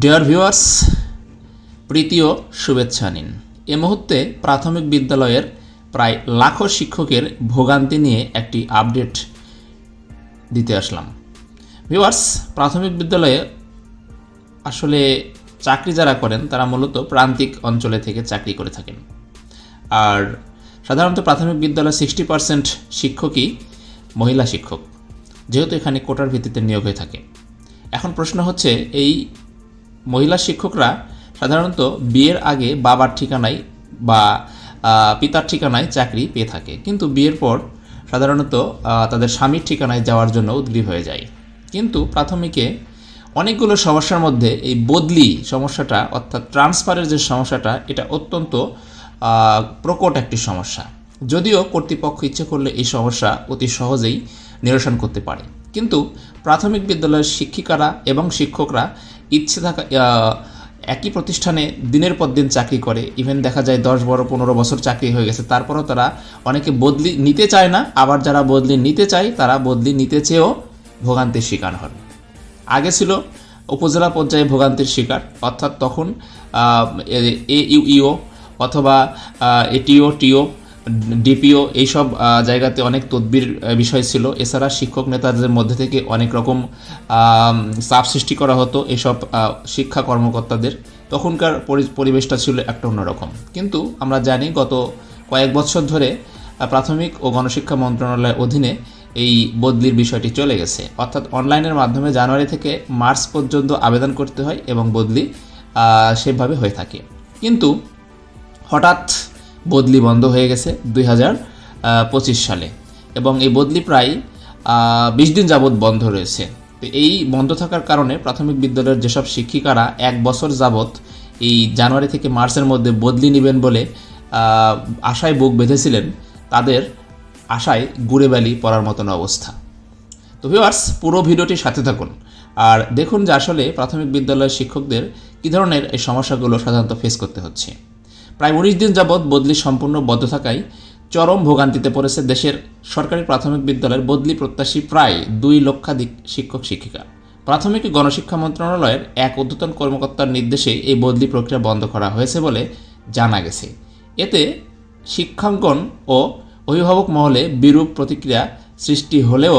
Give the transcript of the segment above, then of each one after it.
Dear viewers প্রীতি ও শুভেচ্ছা নিন। এ মুহূর্তে প্রাথমিক বিদ্যালয়ের প্রায় লাখো শিক্ষকের ভোগান্তি নিয়ে একটি আপডেট দিতে আসলাম। ভিউয়ার্স প্রাথমিক বিদ্যালয়ে আসলে চাকরি যারা করেন, তারা মূলত প্রান্তিক অঞ্চলে থেকে চাকরি করে থাকেন। আর সাধারণত প্রাথমিক বিদ্যালয়ে সিক্সটি পার্সেন্ট শিক্ষকই মহিলা শিক্ষক, যেহেতু এখানে কোটার ভিত্তিতে নিয়োগ হয়ে থাকে। এখন প্রশ্ন হচ্ছে, এই মহিলা শিক্ষকরা সাধারণত বিয়ের আগে বাবার ঠিকানায় বা পিতার ঠিকানায় চাকরি পেয়ে থাকে। কিন্তু বিয়ের পর সাধারণত তাদের স্বামীর ঠিকানায় যাওয়ার জন্য উদ্গ্রীব হয়ে যায়। কিন্তু প্রাথমিকে অনেকগুলো সমস্যার মধ্যে এই বদলি সমস্যাটা, অর্থাৎ ট্রান্সফারের যে সমস্যাটা, এটা অত্যন্ত প্রকট একটি সমস্যা। যদিও কর্তৃপক্ষ ইচ্ছে করলে এই সমস্যা অতি সহজেই নিরসন করতে পারে। কিন্তু প্রাথমিক বিদ্যালয়ের শিক্ষিকারা এবং শিক্ষকরা ইচ্ছে থাকা একই প্রতিষ্ঠানে দিনের পর দিন চাকরি করে। ইভেন দেখা যায় দশ বারো পনেরো বছর চাকরি হয়ে গেছে। তারপরেও তারা অনেকে বদলি নিতে চায় না। আবার যারা বদলি নিতে চায়, তারা বদলি নিতে চেয়েও ভোগান্তির শিকার হন। আগে ছিল উপজেলা পর্যায়ে ভোগান্তির শিকার। অর্থাৎ তখন এ ইউ ইও অথবা এটিও টিও ডিপিও এইসব জায়গাতে অনেক তদবির বিষয় ছিল। এছাড়া শিক্ষক নেতাদের মধ্যে থেকে অনেক রকম চাপ সৃষ্টি করা হতো এসব শিক্ষা কর্মকর্তাদের। তখনকার পরি- পরিবেশটা ছিল একটা অন্যরকম। কিন্তু আমরা জানি গত কয়েক বছর ধরে প্রাথমিক ও গণশিক্ষা মন্ত্রণালয়ের অধীনে এই বদলির বিষয়টি চলে গেছে। অর্থাৎ অনলাইনের মাধ্যমে জানুয়ারি থেকে মার্চ পর্যন্ত আবেদন করতে হয় এবং বদলি সেভাবে হয়ে থাকে। কিন্তু হঠাৎ বদলি বন্ধ হয়ে গেছে দুই হাজার পঁচিশ সালে। এবং এই বদলি প্রায় বিশ দিন যাবৎ বন্ধ রয়েছে। তো এই বন্ধ থাকার কারণে প্রাথমিক বিদ্যালয়ের যেসব শিক্ষিকারা এক বছর যাবৎ এই জানুয়ারি থেকে মার্চের মধ্যে বদলি নেবেন বলে আশায় বুক বেঁধেছিলেন, তাদের আশায় গুড়ে ব্যালি পড়ার মতন অবস্থা। তো ভিউয়ার্স পুরো ভিডিওটি সাথে থাকুন। আর দেখুন যে আসলে প্রাথমিক বিদ্যালয়ের শিক্ষকদের কী ধরনের এই সমস্যাগুলো সাধারণত ফেস করতে হচ্ছে। প্রায় উনিশ দিন যাবৎ বদলি সম্পূর্ণ বদ্ধ থাকায় চরম ভোগান্তিতে পড়েছে দেশের সরকারি প্রাথমিক বিদ্যালয়ের বদলি প্রত্যাশী প্রায় দুই লক্ষাধিক শিক্ষক, শিক্ষিকা। প্রাথমিক গণশিক্ষা মন্ত্রণালয়ের এক ঊর্ধ্বতন কর্মকর্তার নির্দেশে এই বদলি প্রক্রিয়া বন্ধ করা হয়েছে বলে জানা গেছে। এতে শিক্ষাঙ্গন ও অভিভাবক মহলে বিরূপ প্রতিক্রিয়া সৃষ্টি হলেও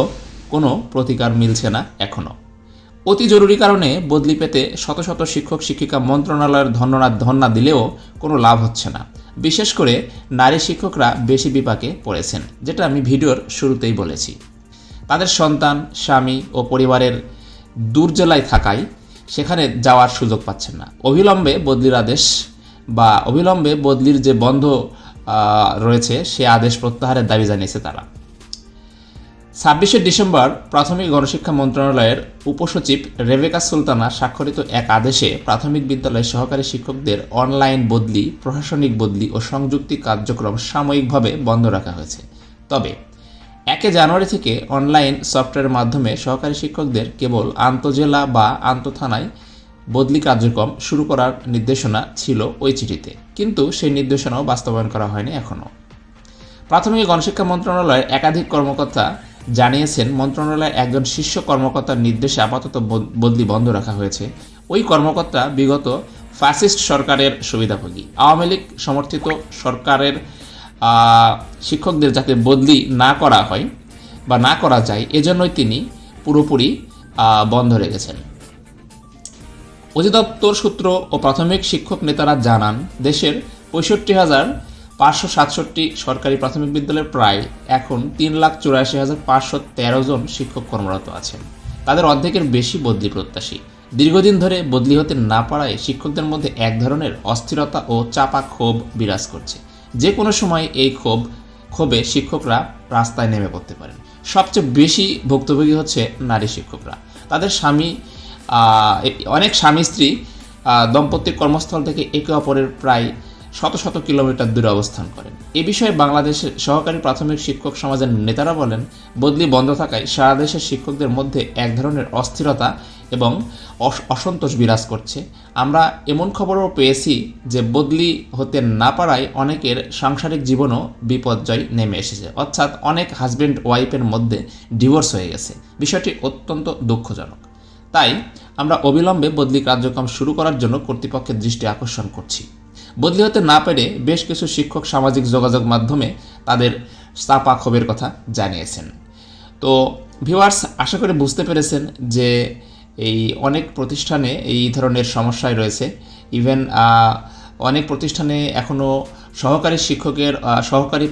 কোনো প্রতিকার মিলছে না এখনও। অতি জরুরি কারণে বদলি পেতে শত শত শিক্ষক শিক্ষিকা মন্ত্রণালয়ের ধন্যনা ধন্যা দিলেও কোনো লাভ হচ্ছে না। বিশেষ করে নারী শিক্ষকরা বেশি বিপাকে পড়েছেন, যেটা আমি ভিডিওর শুরুতেই বলেছি। তাদের সন্তান, স্বামী ও পরিবারের দূর জেলায় থাকায় সেখানে যাওয়ার সুযোগ পাচ্ছেন না। অবিলম্বে বদলির আদেশ বা অবিলম্বে বদলির যে বন্ধ রয়েছে, সে আদেশ প্রত্যাহারের দাবি জানিয়েছে তারা। ছাব্বিশে ডিসেম্বর প্রাথমিক গণশিক্ষা মন্ত্রণালয়ের উপসচিব রেবেকা সুলতানা স্বাক্ষরিত এক আদেশে প্রাথমিক বিদ্যালয়ের সহকারী শিক্ষকদের অনলাইন বদলি, প্রশাসনিক বদলি ও সংযুক্তি কার্যক্রম সাময়িকভাবে বন্ধ রাখা হয়েছে। তবে, একে জানুয়ারি থেকে অনলাইন সফটওয়্যারের মাধ্যমে সহকারী শিক্ষকদের কেবল আন্তজেলা বা আন্তঃথানায় বদলি কার্যক্রম শুরু করার নির্দেশনা ছিল ওই চিঠিতে। কিন্তু সেই নির্দেশনাও বাস্তবায়ন করা হয়নি এখনও। প্রাথমিক গণশিক্ষা মন্ত্রণালয়ের একাধিক কর্মকর্তা জানিয়েছেন, মন্ত্রণালয়ের একজন শীর্ষ কর্মকর্তার নির্দেশে আপাতত বদ- বদলি বন্ধ রাখা হয়েছে। ওই কর্মকর্তা বিগত ফ্যাসিস্ট সরকারের সুবিধাভোগী। আওয়ামী লীগ সমর্থিত সরকারের শিক্ষকদের যাতে বদলি না করা হয় বা না করা যায়, এজন্যই তিনি পুরোপুরি বন্ধ রেখেছেন। অধিদপ্তর সূত্র ও প্রাথমিক শিক্ষক নেতারা জানান, দেশের পঁয়ষট্টি হাজার পাঁচশো সাতষট্টি সরকারি প্রাথমিক বিদ্যালয়ে প্রায় এখন তিন লাখ চুরাশি হাজার পাঁচশো তেরো জন শিক্ষক কর্মরত আছেন। তাদের অর্ধেকের বেশি বদলি প্রত্যাশী। দীর্ঘদিন ধরে বদলি হতে না পারায় শিক্ষকদের মধ্যে এক ধরনের অস্থিরতা ও চাপা ক্ষোভ বিরাজ করছে। যে কোনো সময় এই ক্ষোভ, ক্ষোভে শিক্ষকরা রাস্তায় নেমে পড়তে পারেন। সবচেয়ে বেশি ভুক্তভোগী হচ্ছে নারী শিক্ষকরা। তাদের স্বামী অনেক স্বামী স্ত্রী দম্পতির কর্মস্থল থেকে একে অপরের প্রায় শত শত কিলোমিটার দূরে অবস্থান করেন। এ বিষয়ে বাংলাদেশের সহকারী প্রাথমিক শিক্ষক সমাজের নেতারা বলেন, বদলি বন্ধ থাকায় সারা দেশের শিক্ষকদের মধ্যে এক ধরনের অস্থিরতা এবং অস- অসন্তোষ বিরাজ করছে। আমরা এমন খবরও পেয়েছি যে বদলি হতে না পারায় অনেকের সাংসারিক জীবনও বিপর্যয় নেমে এসেছে। অর্থাৎ অনেক হাজব্যান্ড ওয়াইফের মধ্যে ডিভোর্স হয়ে গেছে। বিষয়টি অত্যন্ত দুঃখজনক। তাই আমরা অবিলম্বে বদলি কার্যক্রম শুরু করার জন্য কর্তৃপক্ষের দৃষ্টি আকর্ষণ করছি। বদলি হতে না পেরে বেশ কিছু শিক্ষক সামাজিক যোগাযোগ মাধ্যমে তাদের চাপা ক্ষোভের কথা জানিয়েছেন। তো ভিউয়ার্স আশা করে বুঝতে পেরেছেন যে এই অনেক প্রতিষ্ঠানে এই ধরনের সমস্যায় রয়েছে। ইভেন অনেক প্রতিষ্ঠানে এখনও সহকারী শিক্ষকের সহকারী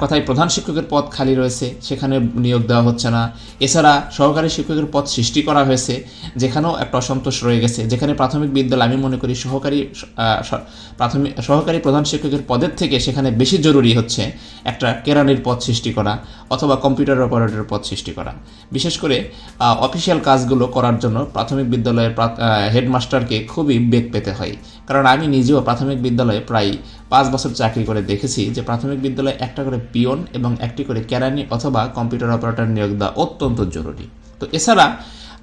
কথায় প্রধান শিক্ষকের পদ খালি রয়েছে, সেখানে নিয়োগ দেওয়া হচ্ছে না। এছাড়া সহকারী শিক্ষকের পদ সৃষ্টি করা হয়েছে, যেখানেও একটা অসন্তোষ রয়ে গেছে। যেখানে প্রাথমিক বিদ্যালয়, আমি মনে করি সহকারী প্রাথমিক সহকারী প্রধান শিক্ষকের পদের থেকে সেখানে বেশি জরুরি হচ্ছে একটা কেরানির পদ সৃষ্টি করা অথবা কম্পিউটার অপারেটরের পদ সৃষ্টি করা। বিশেষ করে অফিসিয়াল কাজগুলো করার জন্য প্রাথমিক বিদ্যালয়ের হেডমাস্টারকে খুবই বেগ পেতে হয়। কারণ আমি নিজেও প্রাথমিক বিদ্যালয়ে প্রায় পাঁচ বছর চাকরি করে দেখেছি যে প্রাথমিক বিদ্যালয়ে একটা করে পিয়ন এবং একটি করে কেরানি অথবা কম্পিউটার অপারেটর নিয়োগ দেওয়া অত্যন্ত জরুরি। তো এছাড়া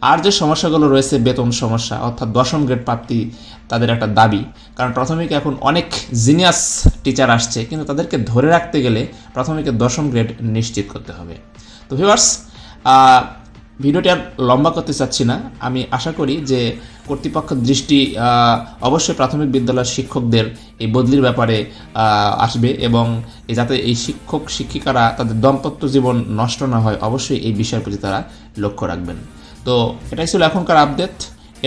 আর যে সমস্যাগুলো রয়েছে, বেতন সমস্যা অর্থাৎ দশম গ্রেড প্রাপ্তি তাদের একটা দাবি। কারণ প্রাথমিকে এখন অনেক জিনিয়াস টিচার আসছে, কিন্তু তাদেরকে ধরে রাখতে গেলে প্রাথমিকে দশম গ্রেড নিশ্চিত করতে হবে। তো ভিউয়ার্স ভিডিওটি আর লম্বা করতে চাচ্ছি না। আমি আশা করি যে কর্তৃপক্ষ দৃষ্টি অবশ্যই প্রাথমিক বিদ্যালয়ের শিক্ষকদের এই বদলির ব্যাপারে আসবে এবং যাতে এই শিক্ষক, শিক্ষিকারা তাদের দম্পত্য জীবন নষ্ট না হয়, অবশ্যই এই বিষয়ের প্রতি তারা লক্ষ্য রাখবেন। তো এটাই ছিল এখনকার আপডেট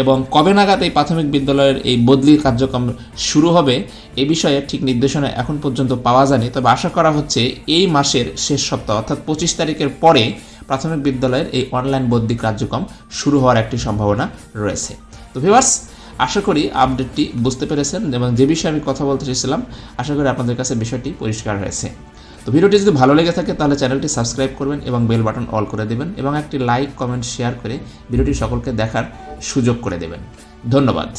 এবং কবে নাগাদ এই প্রাথমিক বিদ্যালয়ের এই বদলি কার্যক্রম শুরু হবে, এ বিষয়ে ঠিক নির্দেশনা এখন পর্যন্ত পাওয়া যায়নি। তবে আশা করা হচ্ছে এই মাসের শেষ সপ্তাহ, অর্থাৎ পঁচিশ তারিখের পরে প্রাথমিক বিদ্যালয়ের এই অনলাইন বদলি কার্যক্রম শুরু হওয়ার একটি সম্ভাবনা রয়েছে। তো ভিভার্স আশা করি আপডেটটি বুঝতে পেরেছেন এবং যে বিষয়ে আমি কথা বলতে চেয়েছিলাম, আশা করি আপনাদের কাছে বিষয়টি পরিষ্কার হয়েছে। তো ভিডিওটি যদি ভালো লেগে থাকে, তাহলে চ্যানেলটি সাবস্ক্রাইব করবেন এবং বেল বাটন অল করে দেবেন এবং একটি লাইক কমেন্ট শেয়ার করে ভিডিওটি সকলকে দেখার সুযোগ করে দেবেন। ধন্যবাদ।